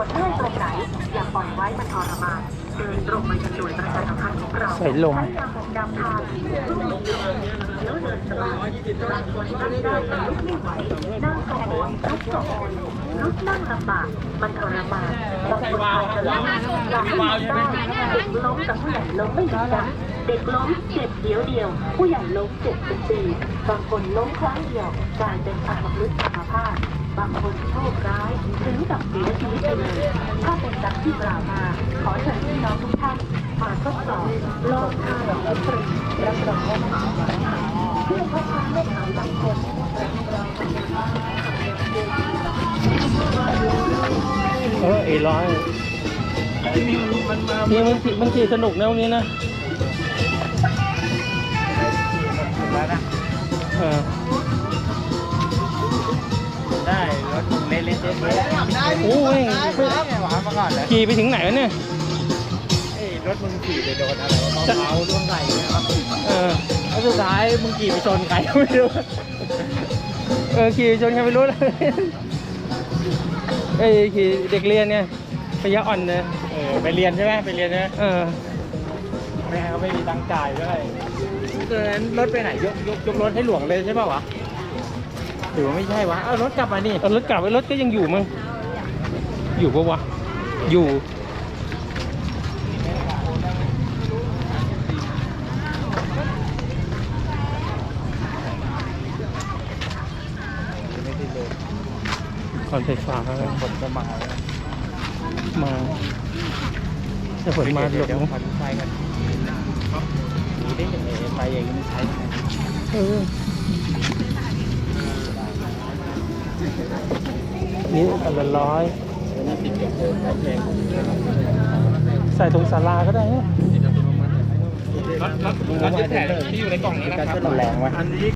วดเมื่อยตรงไหน อย่าปล่อยไว้มันทรมานเดินตรงไปยังหน่วยประชาสัมพันธ์ของเราใส่ลมใช้ยาหมองดำทาแล้วเดินสบายบางคนนั่งได้แต่ลุกไม่ไหวนั่งก็โอนลุกก็โอนลุกนั่งลำบากมันทรมานบางคนอาจจะล้มอยากให้ล้มได้เด็กล้มแต่ผู้ใหญ่ล้มไม่เหมือนกัน เด็กล้มเจ็บเดียวเดียว ผู้ใหญ่ล้มเจ็บเป็นปีบางคนล้มครั้งเดียวกลายเป็นอัมพฤกษ์อัมพาตบางคนโชคร้ายถึงกับเสียชีวิตไปเลยถ้าเป็นดังที่กล่าวมา ขอเชิญพี่น้องทุกท่านมาทดสอบโลกท่าดอกฟรีรับรองว่าไม่หาเพื่อพ่อค้าแม่ขายบางคนรับรองว่าทำเงินเอนเออเอร้อยนี่มันขี่มันขี่สนุกแนวนี้นะ เออได้รถเล่นเล่นเล่นเล่นโอ้ยหวานมาก่อนเลยขี่ไปถึงไหนวะเนี่ยไอ้รถมึงขี่ไปโดนอะไรวะเมาๆร่วงไหลนะครับเออแล้วสุดท้ายมึงขี่ไปชนใครก็ไม่รู้ เออขี่จนใครไม่รู้เลยเอ้ยขี่เด็กเรียนเนี่ยพยาอ่อนเนี่ยเออไปเรียนใช่ไหมไปเรียนใช่ไหมเออ แม่เขาไม่มีตังค์จ่ายด้วย ตอนนั้นรถไปไหนยกยกยกรถให้หลวงเลยใช่ป่าวะหรือว่าไม่ใช่วะเอารถกลับมานี่เอารถกลับไปรถก็ยังอยู่มั้งอยู่ปะวะอยู่ไม่ได้เลยคอนไฟฟ้าฝนจะมาแล้วมาแต่ฝนมาหลเดี๋ยวบเดี๋ยวเนอะพันไฟกันนี่ได้ยังไงไฟอย่างนี้ใช้ยังไงเออนี่อันละร้อยนี่ติดกับแพงใส่ตรงศาลาก็ได้นะ รถรถรถยึดแผงที่อยู่ในกล่องนี้นะครับ แรงไว้อันนี้